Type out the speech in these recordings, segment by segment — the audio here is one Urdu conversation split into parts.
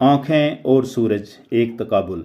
آنکھیں اور سورج، ایک تقابل۔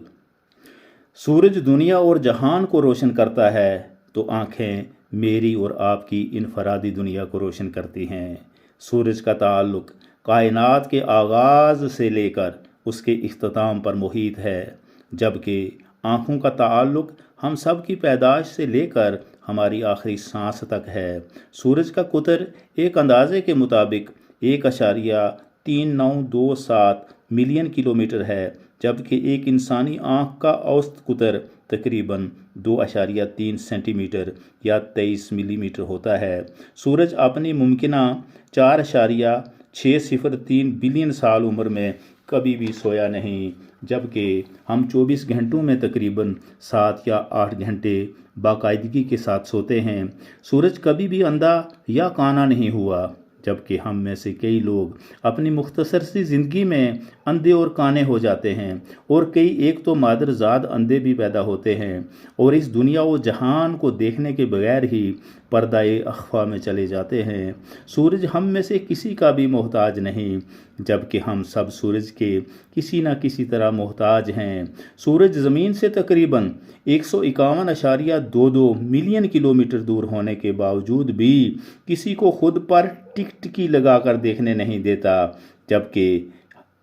سورج دنیا اور جہان کو روشن کرتا ہے، تو آنکھیں میری اور آپ کی انفرادی دنیا کو روشن کرتی ہیں۔ سورج کا تعلق کائنات کے آغاز سے لے کر اس کے اختتام پر محیط ہے، جبکہ آنکھوں کا تعلق ہم سب کی پیدائش سے لے کر ہماری آخری سانس تک ہے۔ سورج کا قطر ایک اندازے کے مطابق ایک اشاریہ تین نو دو سات ملین کلومیٹر ہے، جبکہ ایک انسانی آنکھ کا اوسط قطر تقریباً دو اشاریہ تین سینٹی میٹر یا تیئیس ملی میٹر ہوتا ہے۔ سورج اپنی ممکنہ چار اشاریہ چھ صفر تین بلین سال عمر میں کبھی بھی سویا نہیں، جبکہ ہم چوبیس گھنٹوں میں تقریباً سات یا آٹھ گھنٹے باقاعدگی کے ساتھ سوتے ہیں۔ سورج کبھی بھی اندھا یا کانا نہیں ہوا۔ جبکہ ہم میں سے کئی لوگ اپنی مختصر سی زندگی میں اندھے اور کانے ہو جاتے ہیں اور کئی ایک تو مادر زاد اندھے بھی پیدا ہوتے ہیں اور اس دنیا و جہان کو دیکھنے کے بغیر ہی پردہ اخوا میں چلے جاتے ہیں۔ سورج ہم میں سے کسی کا بھی محتاج نہیں، جبکہ ہم سب سورج کے کسی نہ کسی طرح محتاج ہیں۔ سورج زمین سے تقریباً ایک سو اکاون اشاریہ دو دو ملین کلومیٹر دور ہونے کے باوجود بھی کسی کو خود پر ٹک ٹکی لگا کر دیکھنے نہیں دیتا، جبکہ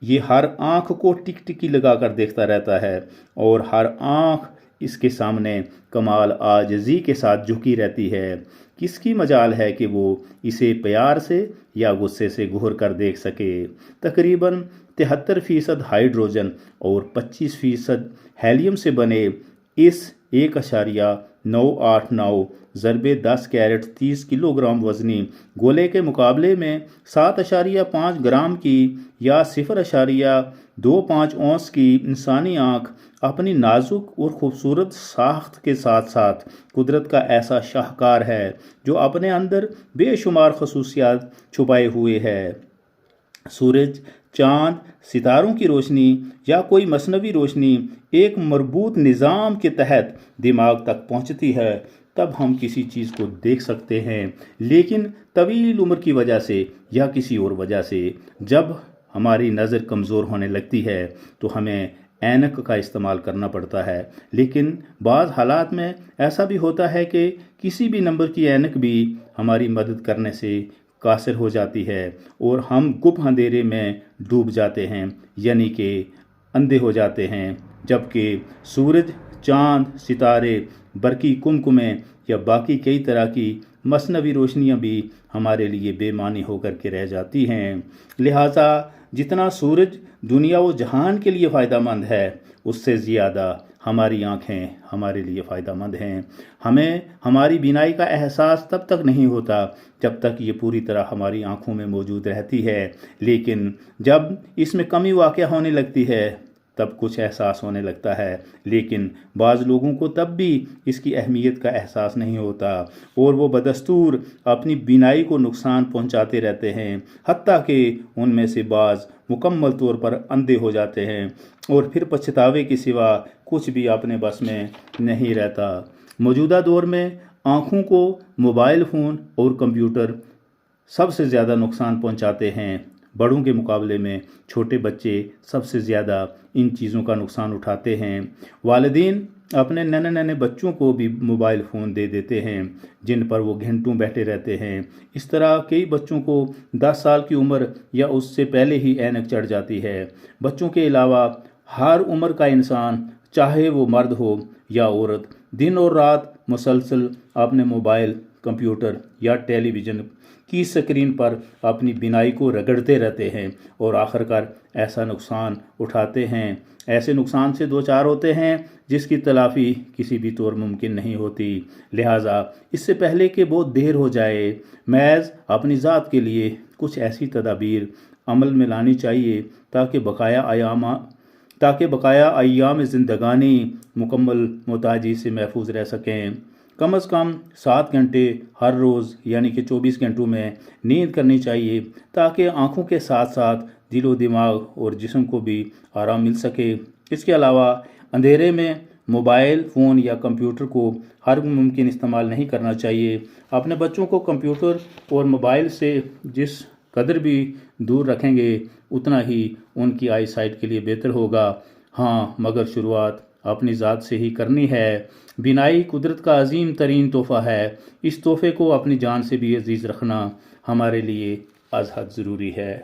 یہ ہر آنکھ کو ٹک ٹکی لگا کر دیکھتا رہتا ہے اور ہر آنکھ اس کے سامنے کمال آجزی کے ساتھ جھکی رہتی ہے۔ کس کی مجال ہے کہ وہ اسے پیار سے یا غصے سے گھر کر دیکھ سکے؟ تقریباً تہتر فیصد ہائیڈروجن اور پچیس فیصد ہیلیم سے بنے اس ایک اشاریہ نو آٹھ نو ضرب دس کیرٹ تیس کلو گرام وزنی گولے کے مقابلے میں سات اشاریہ پانچ گرام کی یا صفر اشاریہ دو پانچ اونس کی انسانی آنکھ اپنی نازک اور خوبصورت ساخت کے ساتھ ساتھ قدرت کا ایسا شاہکار ہے جو اپنے اندر بے شمار خصوصیات چھپائے ہوئے ہے۔ سورج چاند، ستاروں کی روشنی یا کوئی مصنوعی روشنی ایک مربوط نظام کے تحت دماغ تک پہنچتی ہے، تب ہم کسی چیز کو دیکھ سکتے ہیں۔ لیکن طویل عمر کی وجہ سے یا کسی اور وجہ سے جب ہماری نظر کمزور ہونے لگتی ہے، تو ہمیں اینک کا استعمال کرنا پڑتا ہے۔ لیکن بعض حالات میں ایسا بھی ہوتا ہے کہ کسی بھی نمبر کی اینک بھی ہماری مدد کرنے سے قاصر ہو جاتی ہے اور ہم گپ اندھیرے میں ڈوب جاتے ہیں یعنی کہ اندھے ہو جاتے ہیں، جبکہ سورج، چاند، ستارے، برقی کمکمیں یا باقی کئی طرح کی مصنوعی روشنیاں بھی ہمارے لیے بے معنی ہو کر کے رہ جاتی ہیں۔ لہٰذا جتنا سورج دنیا و جہان کے لیے فائدہ مند ہے، اس سے زیادہ ہماری آنکھیں ہمارے لیے فائدہ مند ہیں۔ ہمیں ہماری بینائی کا احساس تب تک نہیں ہوتا جب تک یہ پوری طرح ہماری آنکھوں میں موجود رہتی ہے۔ لیکن جب اس میں کمی واقع ہونے لگتی ہے تب کچھ احساس ہونے لگتا ہے۔ لیکن بعض لوگوں کو تب بھی اس کی اہمیت کا احساس نہیں ہوتا۔ اور وہ بدستور اپنی بینائی کو نقصان پہنچاتے رہتے ہیں، حتیٰ کہ ان میں سے بعض مکمل طور پر اندھے ہو جاتے ہیں۔ اور پھر پچھتاوے کے سوا کچھ بھی اپنے بس میں نہیں رہتا۔ موجودہ دور میں آنکھوں کو موبائل فون اور کمپیوٹر سب سے زیادہ نقصان پہنچاتے ہیں۔ بڑوں کے مقابلے میں چھوٹے بچے سب سے زیادہ ان چیزوں کا نقصان اٹھاتے ہیں۔ والدین اپنے ننے ننے بچوں کو بھی موبائل فون دے دیتے ہیں، جن پر وہ گھنٹوں بیٹھے رہتے ہیں۔ اس طرح کئی بچوں کو دس سال کی عمر یا اس سے پہلے ہی اینک چڑھ جاتی ہے۔ بچوں کے علاوہ ہر عمر کا انسان چاہے وہ مرد ہو یا عورت، دن اور رات مسلسل اپنے موبائل کمپیوٹر یا ٹیلی ویژن کی سکرین پر اپنی بینائی کو رگڑتے رہتے ہیں اور آخر کار ایسا نقصان اٹھاتے ہیں۔ ایسے نقصان سے دو چار ہوتے ہیں جس کی تلافی کسی بھی طور ممکن نہیں ہوتی۔ لہٰذا اس سے پہلے کہ بہت دیر ہو جائے، محض اپنی ذات کے لیے کچھ ایسی تدابیر عمل میں لانی چاہیے تاکہ بقایا ایام، تاکہ بقایا ایام زندگانی مکمل محتاجی سے محفوظ رہ سکیں۔ کم از کم سات گھنٹے ہر روز یعنی کہ چوبیس گھنٹوں میں نیند کرنی چاہیے تاکہ آنکھوں کے ساتھ ساتھ دل و دماغ اور جسم کو بھی آرام مل سکے۔ اس کے علاوہ، اندھیرے میں موبائل، فون یا کمپیوٹر کو ہر ممکن استعمال نہیں کرنا چاہیے۔ اپنے بچوں کو کمپیوٹر اور موبائل سے جس قدر بھی دور رکھیں گے، اتنا ہی ان کی آئی سائٹ کے لیے بہتر ہوگا۔ ہاں مگر شروعات اپنی ذات سے ہی کرنی ہے۔ بینائی قدرت کا عظیم ترین تحفہ ہے۔ اس تحفے کو اپنی جان سے بھی عزیز رکھنا ہمارے لیے از حد ضروری ہے۔